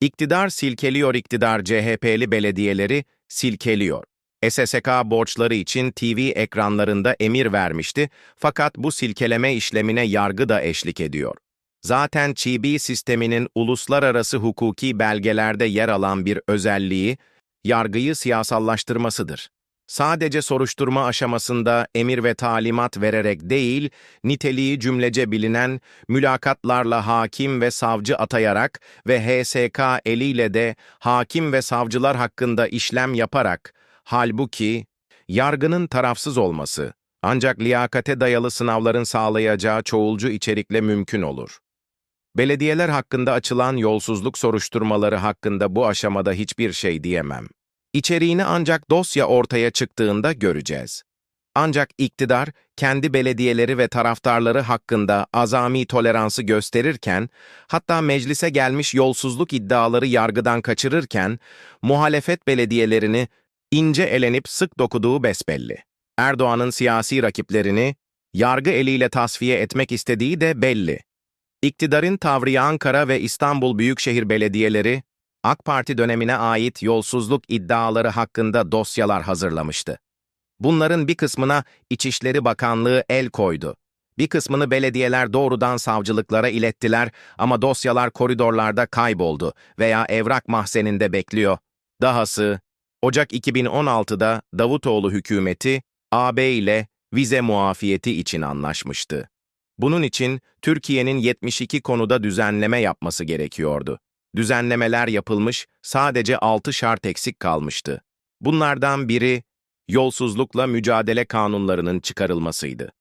İktidar silkeliyor iktidar CHP'li belediyeleri silkeliyor. SSK borçları için TV ekranlarında emir vermişti fakat bu silkeleme işlemine yargı da eşlik ediyor. Zaten çibi sisteminin uluslararası hukuki belgelerde yer alan bir özelliği, yargıyı siyasallaştırmasıdır. Sadece soruşturma aşamasında emir ve talimat vererek değil, niteliği cümlece bilinen mülakatlarla hakim ve savcı atayarak ve HSK eliyle de hakim ve savcılar hakkında işlem yaparak, halbuki yargının tarafsız olması ancak liyakate dayalı sınavların sağlayacağı çoğulcu içerikle mümkün olur. Belediyeler hakkında açılan yolsuzluk soruşturmaları hakkında bu aşamada hiçbir şey diyemem. İçeriğini ancak dosya ortaya çıktığında göreceğiz. Ancak iktidar, kendi belediyeleri ve taraftarları hakkında azami toleransı gösterirken, hatta meclise gelmiş yolsuzluk iddiaları yargıdan kaçırırken, muhalefet belediyelerini ince elenip sık dokuduğu besbelli. Erdoğan'ın siyasi rakiplerini yargı eliyle tasfiye etmek istediği de belli. İktidarın tavrı Ankara ve İstanbul Büyükşehir Belediyeleri, AK Parti dönemine ait yolsuzluk iddiaları hakkında dosyalar hazırlamıştı. Bunların bir kısmına İçişleri Bakanlığı el koydu. Bir kısmını belediyeler doğrudan savcılıklara ilettiler ama dosyalar koridorlarda kayboldu veya evrak mahzeninde bekliyor. Dahası, Ocak 2016'da Davutoğlu hükümeti, AB ile vize muafiyeti için anlaşmıştı. Bunun için Türkiye'nin 72 konuda düzenleme yapması gerekiyordu. Düzenlemeler yapılmış, sadece 6 şart eksik kalmıştı. Bunlardan biri, yolsuzlukla mücadele kanunlarının çıkarılmasıydı.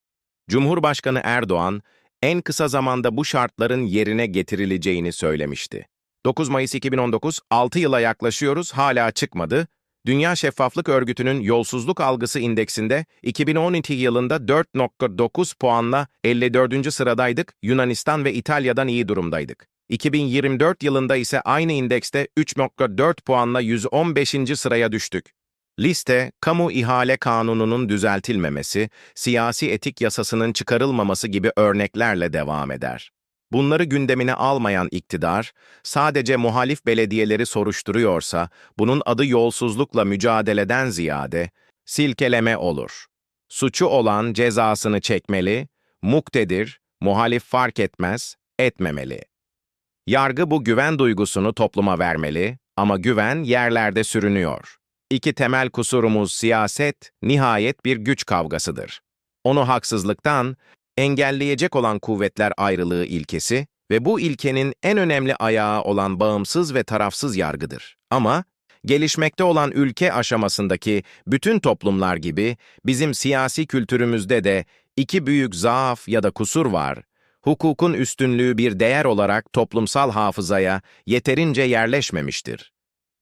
Cumhurbaşkanı Erdoğan, en kısa zamanda bu şartların yerine getirileceğini söylemişti. 9 Mayıs 2019, 6 yıla yaklaşıyoruz, hala çıkmadı. Dünya Şeffaflık Örgütü'nün yolsuzluk algısı indeksinde 2012 yılında 4.9 puanla 54. sıradaydık, Yunanistan ve İtalya'dan iyi durumdaydık. 2024 yılında ise aynı indekste 3.4 puanla 115. sıraya düştük. Liste, kamu ihale kanununun düzeltilmemesi, siyasi etik yasasının çıkarılmaması gibi örneklerle devam eder. Bunları gündemine almayan iktidar, sadece muhalif belediyeleri soruşturuyorsa, bunun adı yolsuzlukla mücadeleden ziyade, silkeleme olur. Suçu olan cezasını çekmeli, muktedir, muhalif fark etmez, etmemeli. Yargı bu güven duygusunu topluma vermeli ama güven yerlerde sürünüyor. İki temel kusurumuz siyaset, nihayet bir güç kavgasıdır. Onu haksızlıktan, engelleyecek olan kuvvetler ayrılığı ilkesi ve bu ilkenin en önemli ayağı olan bağımsız ve tarafsız yargıdır. Ama gelişmekte olan ülke aşamasındaki bütün toplumlar gibi bizim siyasi kültürümüzde de iki büyük zaaf ya da kusur var hukukun üstünlüğü bir değer olarak toplumsal hafızaya yeterince yerleşmemiştir.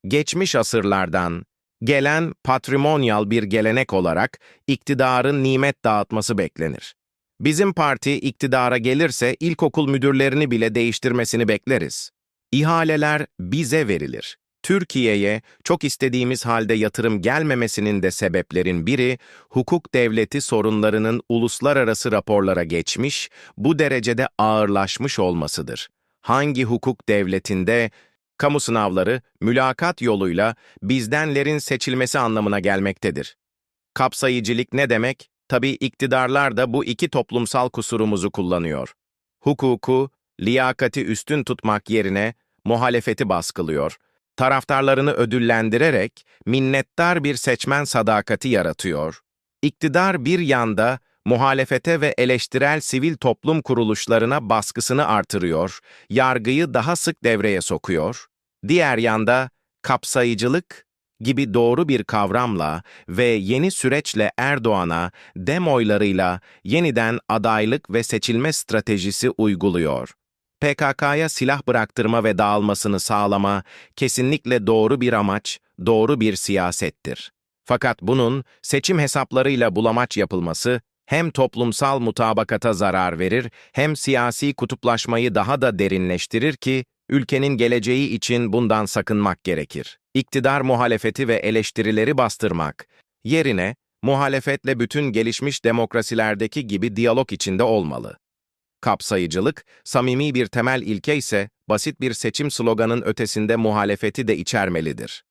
Geçmiş asırlardan gelen patrimonyal bir gelenek olarak iktidarın nimet dağıtması beklenir. Bizim parti iktidara gelirse ilkokul müdürlerini bile değiştirmesini bekleriz. İhaleler bize verilir. Türkiye'ye çok istediğimiz halde yatırım gelmemesinin de sebeplerin biri, hukuk devleti sorunlarının uluslararası raporlara geçmiş, bu derecede ağırlaşmış olmasıdır. Hangi hukuk devletinde kamu sınavları mülakat yoluyla bizdenlerin seçilmesi anlamına gelmektedir. Kapsayıcılık ne demek? Tabii iktidarlar da bu iki toplumsal kusurumuzu kullanıyor. Hukuku, liyakati üstün tutmak yerine muhalefeti baskılıyor taraftarlarını ödüllendirerek minnettar bir seçmen sadakati yaratıyor. İktidar bir yanda muhalefete ve eleştirel sivil toplum kuruluşlarına baskısını artırıyor, yargıyı daha sık devreye sokuyor. Diğer yanda kapsayıcılık gibi doğru bir kavramla ve yeni süreçle Erdoğan'a dem oylarıyla yeniden adaylık ve seçilme stratejisi uyguluyor. PKK'ya silah bıraktırma ve dağılmasını sağlama kesinlikle doğru bir amaç, doğru bir siyasettir. Fakat bunun seçim hesaplarıyla bulamaç yapılması hem toplumsal mutabakata zarar verir hem siyasi kutuplaşmayı daha da derinleştirir ki ülkenin geleceği için bundan sakınmak gerekir. İktidar muhalefeti ve eleştirileri bastırmak yerine muhalefetle bütün gelişmiş demokrasilerdeki gibi diyalog içinde olmalı. Kapsayıcılık, samimi bir temel ilke ise basit bir seçim sloganın ötesinde muhalefeti de içermelidir.